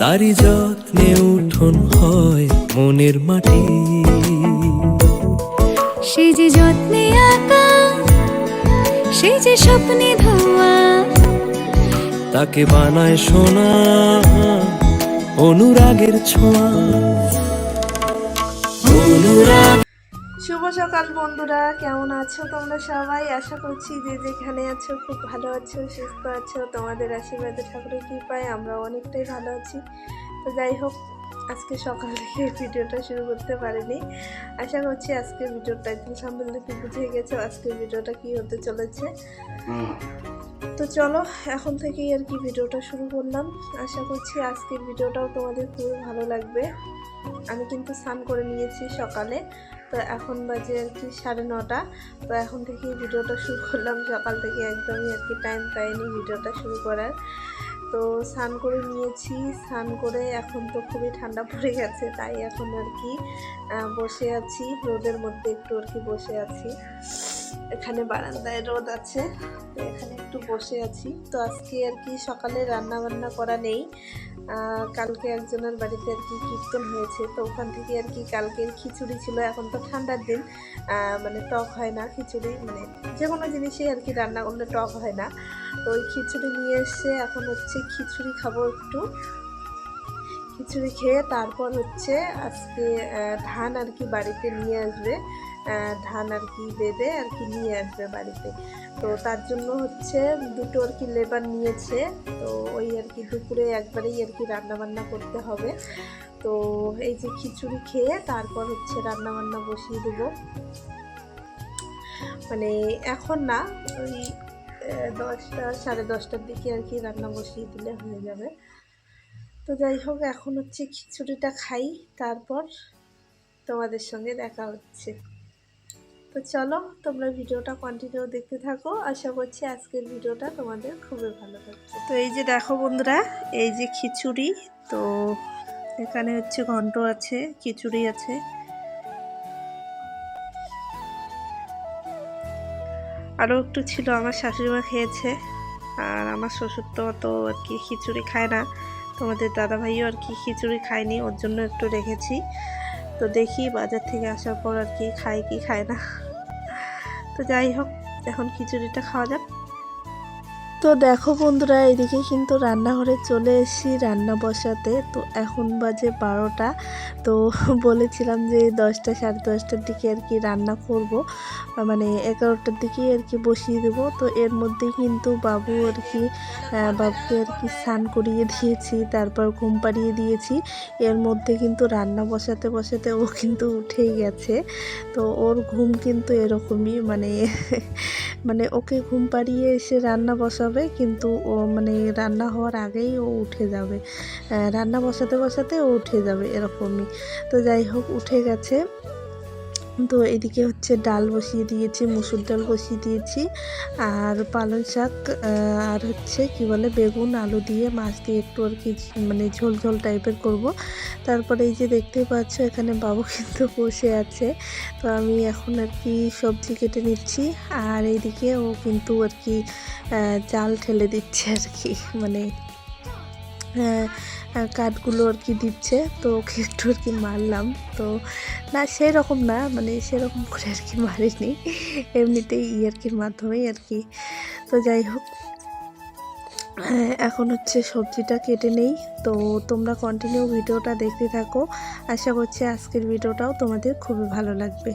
তারি যত্নে উঠোন হয় মনের মাটি। সে যে যত্নে আঁকা সে যে স্বপ্নে ধোয়া তাকে বানায় সোনা অনুরাগের ছোঁয়া। অনুরাগ শুভ সকাল বন্ধুরা, কেমন আছো তোমরা সবাই? আশা করছি যে যেখানে আছো খুব ভালো আছো, সুস্থ আছো। তোমাদের আশীর্বাদে ঠাকুরের কৃপায় আমরা অনেকটাই ভালো আছি। তো যাই হোক, আজকে সকাল থেকে ভিডিওটা শুরু করতে পারিনি। আশা করছি আজকে ভিডিওটা একদম সামনে থেকে বুঝে গেছো, আজকের ভিডিওটা কি হতে চলেছে। তো চলো, এখন থেকেই আর কি ভিডিওটা শুরু করলাম। আশা করছি আজকের ভিডিওটাও তোমাদের খুবই ভালো লাগবে। আমি কিন্তু স্নান করে নিয়েছি সকালে। তো এখন বাজে আর কি সাড়ে নটা। তো এখন থেকে ভিডিওটা শুরু করলাম। সকাল থেকে একদমই আর কি টাইম পাইনি ভিডিওটা শুরু করার। তো স্নান করে নিয়েছি। স্নান করে এখন তো খুবই ঠান্ডা পড়ে গেছে, তাই এখন আর কি বসে আছি। রোদের মধ্যে একটু আর কি বসে আছি। এখানে বারান্দায় রোদ আছে, তো এখানে একটু বসে আছি। তো আজকে আর কি সকালে রান্না বান্না করা নেই। কালকে একজনের বাড়িতে আর কি কীর্তন হয়েছে, তো ওখান থেকে আর কি কালকের খিচুড়ি ছিল, এখন তো ঠান্ডার দিন মানে টক হয় না খিচুড়ি মানে যে কোনো জিনিসই আর কি রান্না করলে টক হয় না। তো ওই খিচুড়ি নিয়ে এসে এখন হচ্ছে খিচুড়ি খাব একটু। খিচুড়ি খেয়ে তারপর হচ্ছে আজকে ধান আর কি বাড়িতে নিয়ে আসবে। ধান আর কি বেঁধে আর কি নিয়ে আসবে বাড়িতে। তো তার জন্য হচ্ছে দুটো আর কি লেবার নিয়েছে। তো ওই আর কি দুপুরে একবারেই আর কি রান্নাবান্না করতে হবে। তো এই যে খিচুড়ি খেয়ে তারপর হচ্ছে রান্না বান্না বসিয়ে দেবো। মানে এখন না, ওই দশটা, সাড়ে দশটার দিকে আর কি রান্না বসিয়ে দিলে হয়ে যাবে। তো যাই হোক, এখন হচ্ছে খিচুড়িটা খাই। তারপর তোমাদের সঙ্গে দেখা হচ্ছে। তো চলো, তোমরা ভিডিওটা কন্টিনিউ দেখতে থাকো। আশা করছি আজকের ভিডিওটা তোমাদের খুবই ভালো লাগবে তো এই যে দেখো বন্ধুরা, এই যে খিচুড়ি, তো এখানে হচ্ছে ঘন্ট আছে, খিচুড়ি আছে। আরও একটু ছিল, আমার শাশুড়িমা খেয়েছে, আর আমার শ্বশুর তো অত আর কি খিচুড়ি খায় না। তোমাদের দাদাভাইও আর কি খিচুড়ি খায়নি, ওর জন্য একটু রেখেছি। তো দেখি বাজার থেকে আসার পর আর কি খায় কি খায় না। তো যাই হোক, এখন খিচুড়িটা খাওয়া যাক। তো দেখো বন্ধুরা, এদিকে কিন্তু রান্নাঘরে চলে এসেছি রান্না বসাতে। তো এখন বাজে বারোটা। তো বলেছিলাম যে দশটা, সাড়ে দশটার দিকে আর কি রান্না করব। মানে এগারোটার দিকেই আর কি বসিয়ে দেবো। তো এর মধ্যে কিন্তু বাবু আর কি বাবুকে আর কি স্নান করিয়ে দিয়েছি, তারপর ঘুম পাড়িয়ে দিয়েছি। এর মধ্যে কিন্তু রান্না বসাতে বসাতে ও কিন্তু উঠেই গেছে। তো ওর ঘুম কিন্তু এরকমই মানে মানে ওকে ঘুম পাড়িয়ে এসে রান্না বসাবে কিন্তু ও মানে রান্না হওয়ার আগেই ও উঠে যাবে। রান্না বসাতে বসাতে ও উঠে যাবে এরকমই। তো যাই হোক, উঠে গেছে। তো এদিকে হচ্ছে ডাল বসিয়ে দিয়েছি মুসুর ডাল বসিয়ে দিয়েছি আর পালং শাক আর হচ্ছে কি বলে বেগুন আলু দিয়ে মাছ দিয়ে একটু আর কি মানে ঝোল ঝোল টাইপের করব। তারপরে এই যে দেখতেই পাচ্ছ এখানে বাবু কিন্তু বসে আছে। তো আমি এখন আর কি সবজি কেটে নিচ্ছি আর এইদিকে ও কিন্তু আর কি জাল ঠেলে দিচ্ছে আর কি মানে আহ, কাঠগুলো আর কি দিচ্ছে তো ওকে একটু আর কি মারলাম। তো না সেরকম না মানে সেরকম করে আর কি মারিনি। এমনিতেই ইয়ার্কির মাধ্যমেই আর কি। তো যাই হোক হ্যাঁ, এখন হচ্ছে সবজিটা কেটে নেই। তো তোমরা কন্টিনিউ ভিডিওটা দেখতে থাকো। আশা করছি আজকের ভিডিওটাও তোমাদের খুবই ভালো লাগবে।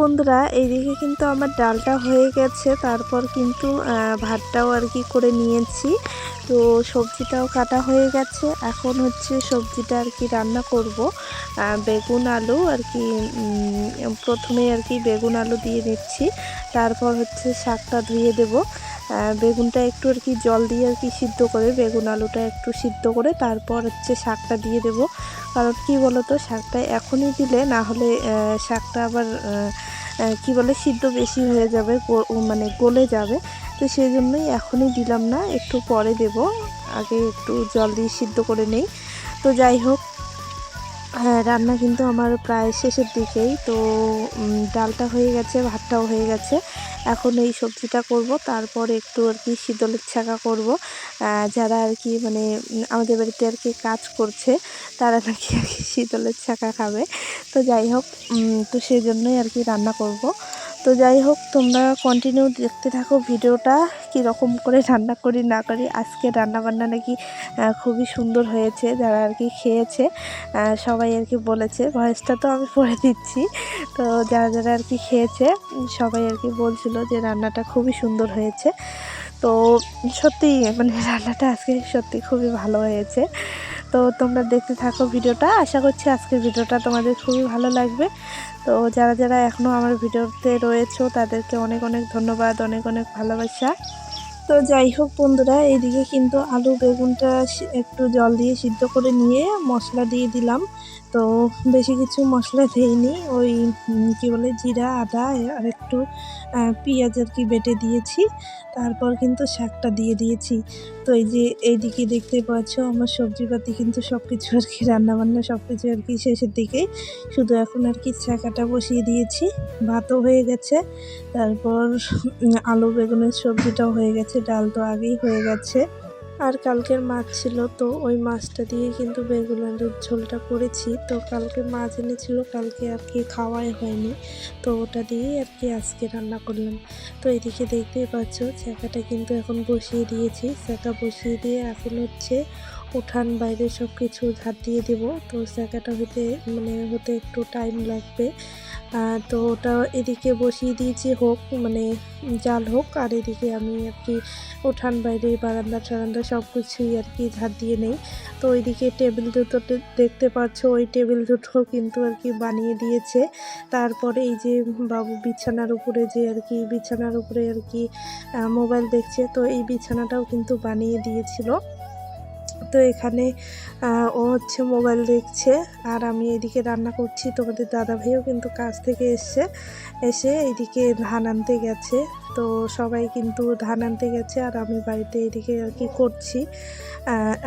বন্ধুরা, এইদিকে কিন্তু আমার ডালটা হয়ে গেছে। তারপর কিন্তু ভাতটাও আর কি করে নিয়েছি। তো সবজিটাও কাটা হয়ে গেছে। এখন হচ্ছে সবজিটা আর কি রান্না করব। বেগুন, আলু আর কি প্রথমে আর কি বেগুন, আলু দিয়ে দিচ্ছি তারপর হচ্ছে শাকটা ধুয়ে দেব। বেগুনটা একটু আর কি জল দিয়ে আর কি সিদ্ধ করে, বেগুন, আলুটা একটু সিদ্ধ করে তারপর হচ্ছে শাকটা দিয়ে দেব। কারণ কি বলতো, শাকটা এখনই দিলে না হলে শাকটা আবার কি বলে, সিদ্ধ বেশি হয়ে যাবে মানে গলে যাবে। তো সেই জন্যই এখনই দিলাম না, একটু পরে দেব। আগে একটু জল দিয়ে সিদ্ধ করে নেই। তো যাই হোক হ্যাঁ রান্না কিন্তু আমার প্রায় শেষের দিকেই, তো ডালটা হয়ে গেছে, ভাতটাও হয়ে গেছে। এখন এই সবজিটা করব, তারপর একটু আর কি শীতলের ছাঁকা করব। যারা আর কি মানে আমাদের বাড়িতে আর কি কাজ করছে, তারা নাকি আর কি শীতলের ছাঁকা খাবে। তো যাই হোক তো সেই জন্যই আর কি রান্না করব। তো যাই হোক, তোমরা কন্টিনিউ দেখতে থাকো ভিডিওটা, কীরকম করে রান্না করি, না করি। আজকে রান্না বান্না নাকি খুবই সুন্দর হয়েছে, যারা আর কি খেয়েছে সবাই আর কি বলেছে। ভয়েসটা তো আমি পড়ে দিচ্ছি। তো যারা যারা আর কি খেয়েছে, সবাই আর কি বলছিল যে রান্নাটা খুবই সুন্দর হয়েছে। তো সত্যি মানে রান্নাটা আজকে সত্যি খুবই ভালো হয়েছে। তো তোমরা দেখতে থাকো ভিডিওটা। আশা করছি আজকের ভিডিওটা তোমাদের খুবই ভালো লাগবে। তো যারা যারা এখনও আমার ভিডিওতে রয়েছো, তাদেরকে অনেক অনেক ধন্যবাদ, অনেক অনেক ভালোবাসা। তো যাই হোক বন্ধুরা, এইদিকে কিন্তু আলু বেগুনটা একটু জল দিয়ে সিদ্ধ করে নিয়ে মশলা দিয়ে দিলাম। তো বেশি কিছু মশলা দেইনি, ওই কি বলে, জিরা, আদা, আর একটু পেঁয়াজ আর কি বেটে দিয়েছি। তারপর কিন্তু শাকটা দিয়ে দিয়েছি। তো এই যে এইদিকে দেখতে পাচ্ছ, আমার সবজিপাতি কিন্তু সব কিছু আর কি, রান্নাবান্না সব কিছু আর কি শেষের দিকে। শুধু এখন আর কি ছাকাটা বসিয়ে দিয়েছি, ভাতও হয়ে গেছে। তারপর আলু, বেগুনের সবজিটাও হয়ে গেছে, ডাল তো আগেই হয়ে গেছে। আর কালকের মাছ ছিল তো ওই মাছটা দিয়ে কিন্তু বেগুন আলুর ঝোলটা করেছি। তো কালকে মাছ এনেছিল, কালকে আর কি খাওয়াই হয়নি। তো ওটা দিয়েই আর কি আজকে রান্না করলাম। তো এদিকে দেখতেই পাচ্ছ চাকাটা কিন্তু এখন বসিয়ে দিয়েছি। চাকা বসিয়ে দিয়ে এখন হচ্ছে উঠান, বাইরে সব কিছু ঝাড় দিয়ে দেবো। তো জায়গাটা হতে মানে হতে একটু টাইম লাগবে। তো ওটা এদিকে বসিয়ে দিয়েছি, হোক মানে জাল হোক। আর এদিকে আমি আর কি উঠান, বাইরে বারান্দা, টারান্দা সব কিছুই আর কি ঝাড় দিয়ে নেই। তো ওইদিকে টেবিল দুটো দেখতে পাচ্ছ, ওই টেবিল দুটো কিন্তু আর কি বানিয়ে দিয়েছে। তারপরে এই যে বাবু বিছানার উপরে যে আর কি, বিছানার উপরে আর কি মোবাইল দেখছে। তো এই বিছানাটাও কিন্তু বানিয়ে দিয়েছিল। তো এখানে ও হচ্ছে মোবাইল দেখছে, আর আমি এদিকে রান্না করছি। তোমাদের দাদা ভাইও কিন্তু কাজ থেকে এসছে, এসে এইদিকে ধান আনতে গেছে। তো সবাই কিন্তু ধান আনতে গেছে, আর আমি বাড়িতে এদিকে আর কি করছি।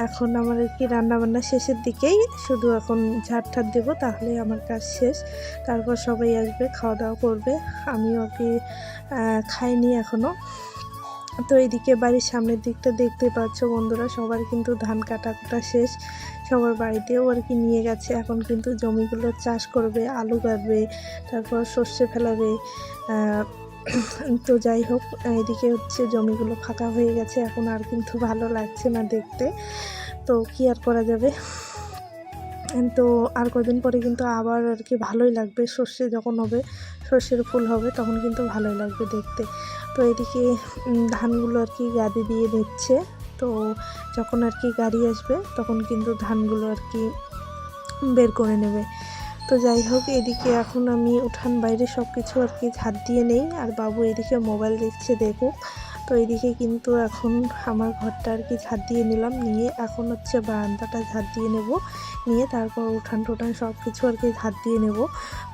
এখন আমার আর কি রান্নাবান্না শেষের দিকেই, শুধু এখন ঝাড় ঠাড় দেবো, তাহলে আমার কাজ শেষ। তারপর সবাই আসবে, খাওয়া দাওয়া করবে। আমিও আর কি খাইনি এখনও তো এইদিকে বাড়ির সামনের দিকটা দেখতে পাচ্ছ বন্ধুরা, সবার কিন্তু ধান কাটা কাটা শেষ। সবার বাড়িতেও আর কি নিয়ে গেছে, এখন কিন্তু জমিগুলো চাষ করবে, আলু কাটবে, তারপর সর্ষে ফেলাবে তো যাই হোক এদিকে হচ্ছে জমিগুলো ফাঁকা হয়ে গেছে, এখন আর কিন্তু ভালো লাগছে না দেখতে। তো কি আর করা যাবে? তো আর কদিন পরে কিন্তু আবার আর কি ভালোই লাগবে। সর্ষে যখন হবে, সর্ষের ফুল হবে, তখন কিন্তু ভালোই লাগবে দেখতে। তো এদিকে ধানগুলো আর কি গাদি দিয়ে দিচ্ছে তো যখন আর কি গাড়ি আসবে, তখন কিন্তু ধানগুলো আর কি বের করে নেবে। তো যাই হোক, এদিকে এখন আমি উঠান বাইরে সব কিছু আর কি ঝাড় দিয়ে নেই। আর বাবু এদিকে মোবাইল দেখছে, দেখুক। তো এদিকে কিন্তু এখন আমার ঘরটা আর কি ঝাঁট দিয়ে নিলাম। নিয়ে এখন হচ্ছে বারান্দাটা ঝাড় দিয়ে নেব। নিয়ে তারপর উঠান টুঠান সব কিছু আর কি ঝাঁট দিয়ে নেব।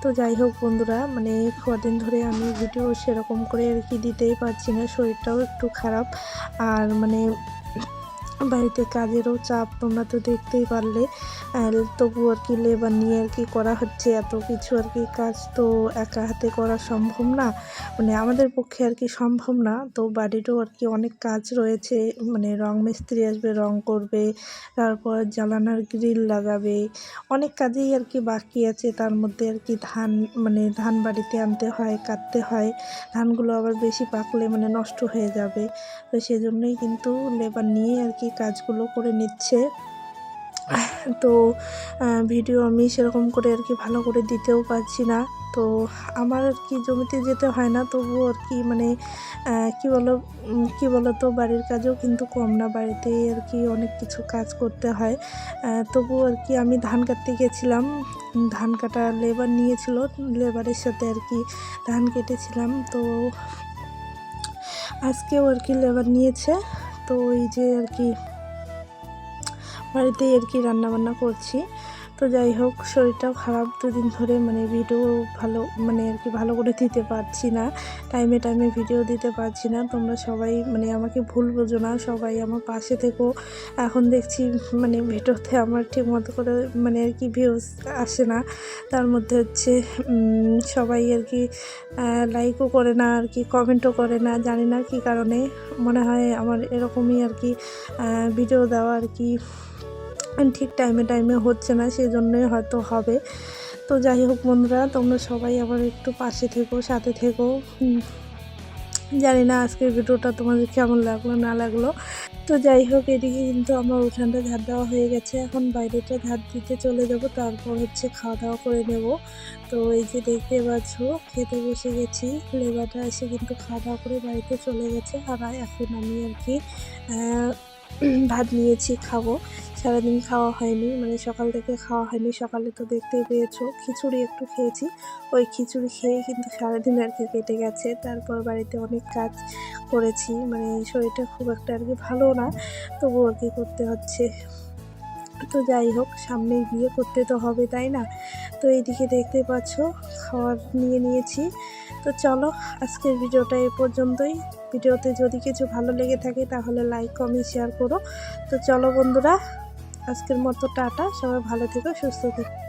তো যাই হোক বন্ধুরা মানে কদিন ধরে আমি ভিডিও সেরকম করে আর কি দিতেই পারছি না, শরীরটাও একটু খারাপ। আর মানে বাড়িতে কাজেরও চাপ, তোমরা তো দেখতেই পারলে। তবু আর কি লেবার নিয়ে আর কি করা হচ্ছে, এত কিছু আর কি কাজ তো একা হাতে করা সম্ভব না। মানে আমাদের পক্ষে আর কি সম্ভব না। তো বাড়িরও আর কি অনেক কাজ রয়েছে মানে রং মিস্ত্রি আসবে, রং করবে, তারপর জ্বালানার গ্রিল লাগাবে। অনেক কাজেই আর কি বাকি আছে, তার মধ্যে আর কি ধান মানে ধান বাড়িতে আনতে হয়, কাটতে হয়। ধানগুলো আবার বেশি পাকলে মানে নষ্ট হয়ে যাবে। তো সেজন্যই কিন্তু লেবার নিয়ে আর কি কাজগুলো করে নিচ্ছে। তো ভিডিও আমি সেরকম করে আর কি ভালো করে দিতেও পারছি না। তো, আমার আর কি জমিতে যেতে হয় না তবুও আর কি মানে কি বলো কি বলো তো বাড়ির কাজও কিন্তু কম না বাড়িতে আর কি অনেক কিছু কাজ করতে হয়। তবুও আর কি আমি ধান কাটতে গেছিলাম। ধান কাটা লেবার নিয়েছিল লেবারের সাথে আর কি ধান কেটেছিলাম। তো, আজকেও আর কি লেবার নিয়েছে। তো এই যে আর কি বাড়িতেই আর কি রান্না বান্না করছি। তো যাই হোক শরীরটাও খারাপ দুদিন ধরে মানে ভিডিও ভালো মানে আর কি ভালো করে দিতে পারছি না। টাইমে টাইমে ভিডিও দিতে পারছি না। তোমরা সবাই মানে আমাকে ভুল বোঝো না। সবাই আমার পাশে থেকো। এখন দেখছি মানে ভিডিওতে আমার ঠিক মতো করে মানে আর কি ভিউজ আসে না। তার মধ্যে হচ্ছে সবাই আর কি লাইকও করে না, আর কি কমেন্টও করে না। জানি না কি কারণে। মনে হয় আমার এরকমই আর কি ভিডিও দেওয়া আর কি ঠিক টাইমে টাইমে হচ্ছে না সেই জন্যই হয়তো হবে। তো যাই হোক বন্ধুরা, তোমরা সবাই আবার একটু পাশে থেকো, সাথে থেকো। জানি না আজকের ভিডিওটা তোমাদের কেমন লাগল, না লাগল। তো যাই হোক, এদিকে কিন্তু আমার উঠানটা ধার দেওয়া হয়ে গেছে। এখন বাইরেটা ধার দিতে চলে যাব, তারপর হচ্ছে খাওয়া দাওয়া করে নেব। তো এই যে দেখতে পাচ্ছ, খেতে বসে গেছি। লেবারটা এসে কিন্তু খাওয়া দাওয়া করে বাড়িতে চলে গেছে। আর এখন আমি আর কি ভাত নিয়েছি, খাব। সারাদিন খাওয়া হয়নি মানে সকাল থেকে খাওয়া হয়নি। সকালে তো দেখতেই পেয়েছ, খিচুড়ি একটু খেয়েছি। ওই খিচুড়ি খেয়ে কিন্তু সারাদিন আর কি কেটে গেছে। তারপর বাড়িতে অনেক কাজ করেছি মানে শরীরটা খুব একটা আর কি ভালো না, তবুও আর কি করতে হচ্ছে। তো যাই হোক সামনে বিয়ে করতে তো হবে, তাই না? তো এইদিকে দেখতে পাচ্ছ খাবার নিয়ে নিয়েছি। তো চলো, আজকের ভিডিওটা এ পর্যন্তই। ভিডিওতে যদি কিছু ভালো লেগে থাকে তাহলে লাইক কমেন্ট শেয়ার করো। তো চলো বন্ধুরা, আজকের মতো টাটা। সবাই ভালো থেকো, সুস্থ থেকো।